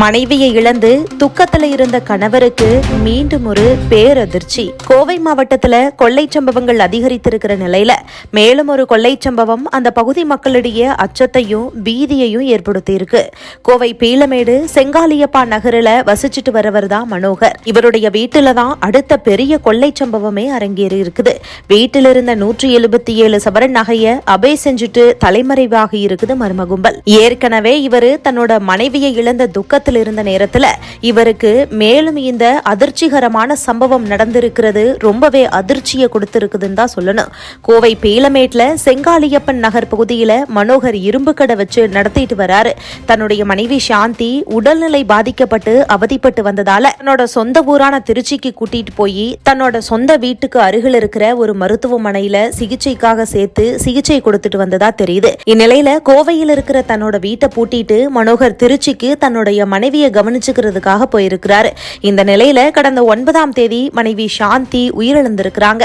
மனைவியை இழந்து துக்கத்துல இருந்த கணவருக்கு மீண்டும் ஒரு பேரதிர்ச்சி. கோவை மாவட்டத்துல கொள்ளை சம்பவங்கள் அதிகரித்திருக்கிற நிலையில மேலும் ஒரு கொள்ளை சம்பவம் அந்த பகுதி மக்களிடையே அச்சத்தையும் பீதியையும் ஏற்படுத்தி இருக்கு கோவை பீளமேடு செங்காலியப்பா நகரில் வசிச்சுட்டு வரவர் தான் மனோகர். இவருடைய வீட்டுல தான் அடுத்த பெரிய கொள்ளை சம்பவமே அரங்கேறி இருக்குது வீட்டில் இருந்த நூற்றி எழுபத்தி ஏழு சவரன் நகைய அபே செஞ்சுட்டு தலைமறைவாகி இருக்குது மர்மகும்பல் ஏற்கனவே இவர் தன்னோட மனைவியை இழந்த துக்கத்தில் இருந்த நேரத்துல இவருக்கு மேலும் இந்த அதிர்ச்சிகரமான சம்பவம் நடந்திருக்கிறது. ரொம்பவே அதிர்ச்சியை கொடுத்திருக்குதுன்னு தான் சொல்லணும். கோவை பீளமேட்ல செங்காலியப்பன் நகர் பகுதியில மனோகர் இரும்பு கடை வச்சு நடத்திட்டு வராரு. தன்னுடைய மனைவி சாந்தி உடல்நிலை பாதிக்கப்பட்டு அவதிப்பட்டு வந்ததால தன்னோட சொந்த ஊரான திருச்சிக்கு கூட்டிட்டு போய் தன்னோட சொந்த வீட்டுக்கு அருகில் இருக்கிற ஒரு மருத்துவமனையில சிகிச்சைக்காக சேர்த்து சிகிச்சை கொடுத்துட்டு வந்ததா தெரியுது. இந்நிலையில கோவையில் இருக்கிற தன்னோட வீட்டை பூட்டிட்டு மனோகர் திருச்சிக்கு தன்னுடைய மனைவியை கவனிச்சுக்கிறதுக்காக போயிருக்கிறாரு. இந்த நிலையில கடந்த ஒன்பதாம் தேதி மனைவி சாந்தி உயிரிழந்திருக்கிறாங்க.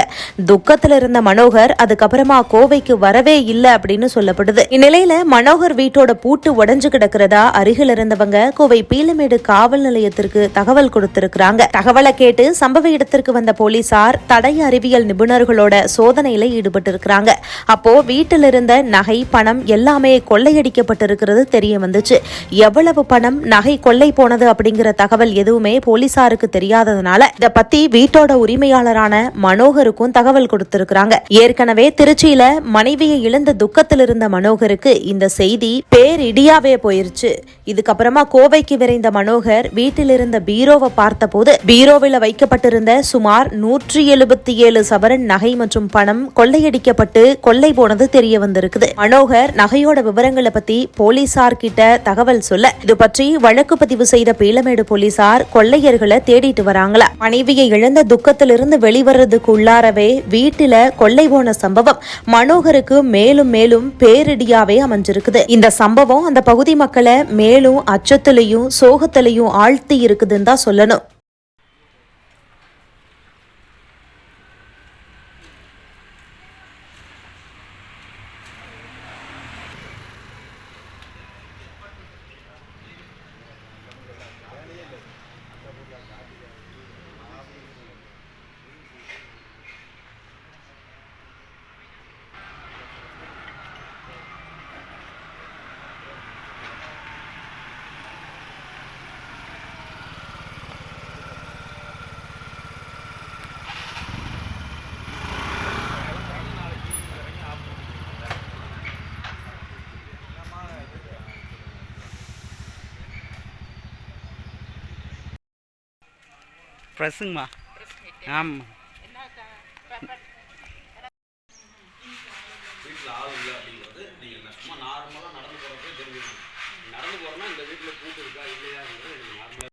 துக்கத்துல இருந்த மனோகர் அதுக்கப்புறமா கோவைக்கு வரவே இல்லை அப்படின்னு சொல்லப்படுது. இந்நிலையில மனோகர் வீட்டோட பூட்டு உடைஞ்சு கிடக்கிறதா அருகில் இருந்தவங்க கோவை பீலமேடு காவல் நிலையத்திற்கு தகவல் கொடுத்திருக்கிறாங்க. தகவலை கேட்டு சம்பவ இடத்திற்கு வந்த போலீசார் தடய அறிவியல் நிபுணர்களோட சோதனையில ஈடுபட்டு இருக்கிறாங்க அப்போ வீட்டில் இருந்த நகை பணம் எல்லாமே கொள்ளையடிக்கப்பட்டிருக்கிறது தெரிய வந்துச்சு. எவ்வளவு பணம் நகை கொள்ளை போனது அப்படிங்கிற தகவல் எதுவுமே போலீசாருக்கு தெரியாததுனால இத பத்தி வீட்டோட உரிமையாளரான மனோகருக்கும் தகவல் கொடுத்திருக்கிறாங்க. ஏற்கனவே திருச்சியில மனைவியை இழந்த துக்கத்தில் இருந்த மனோகருக்கு இந்த செய்தி பேரிடியாவே போயிருச்சு. இதுக்கப்புறமா கோவைக்கு விரைந்த மனோகர் வீட்டில் இருந்த பீரோவை பார்த்தபோது பீரோவில் வைக்கப்பட்டிருந்த சுமார் நூற்றி எழுபத்தி ஏழு சவரன் நகை மற்றும் பணம் கொள்ளையடிக்கப்பட்டு கொள்ளை போனது தெரிய வந்திருக்குது. மனோகர் நகையோட விவரங்களை பத்தி போலீசார் கிட்ட தகவல் சொல்ல இது பற்றி வழக்கு பதிவு செய்த பீளமேடு போலீசார் கொள்ளையர்களை தேடிட்டு வராங்களா? மனைவியை இழந்த துக்கத்திலிருந்து வெளிவரதுக்கு உள்ளாரவே வீட்டில கொள்ளை போன சம்பவம் மனோகருக்கு மேலும் மேலும் பேரிடியாவே அமைஞ்சிருக்குது. இந்த சம்பவம் அந்த பகுதி மக்களை மேலும் அச்சத்திலையும் சோகத்திலையும் ஆழ்த்தி இருக்குதுன்னு தான் சொல்லணும். ஃப்ரெஷ்ஷுங்கம்மா ஆமாம் வீட்டில் ஆள் இல்லை அப்படிங்கிறது நீங்கள் சும்மா நார்மலாக நடந்து போகிறப்பே தெரிஞ்சுக்கணும். நடந்து போகிறோன்னா இந்த வீட்டில் பூட்டு இருக்கா இல்லையாங்கிறது எனக்கு நார்மலாக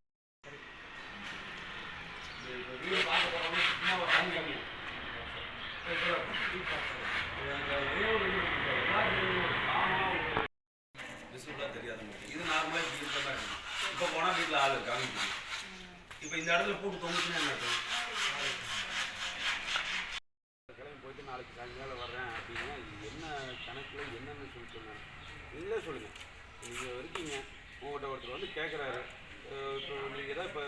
வீடு பார்க்க போகிறோம்னா சும்மா ஒரு தண்ணி கம்மியும் விசிபிளாக தெரியாத இது நார்மலாக இப்போ போனால் வீட்டில் ஆள் இருக்காங்க. இப்போ இந்த இடத்துல பூட்டு தொங்குச்சுன்னா என்ன கிளம்பி போயிட்டு நாளைக்கு சாயங்காலம் வர்றேன் அப்படின்னா இது என்ன கணக்கில் என்னென்னு சொல்லி சொன்னேன் நீங்களே சொல்லுங்கள் நீங்கள் இருக்கீங்க உங்கள்கிட்ட ஒருத்தர் வந்து கேட்குறாரு இப்போ நீங்கள் தான் இப்போ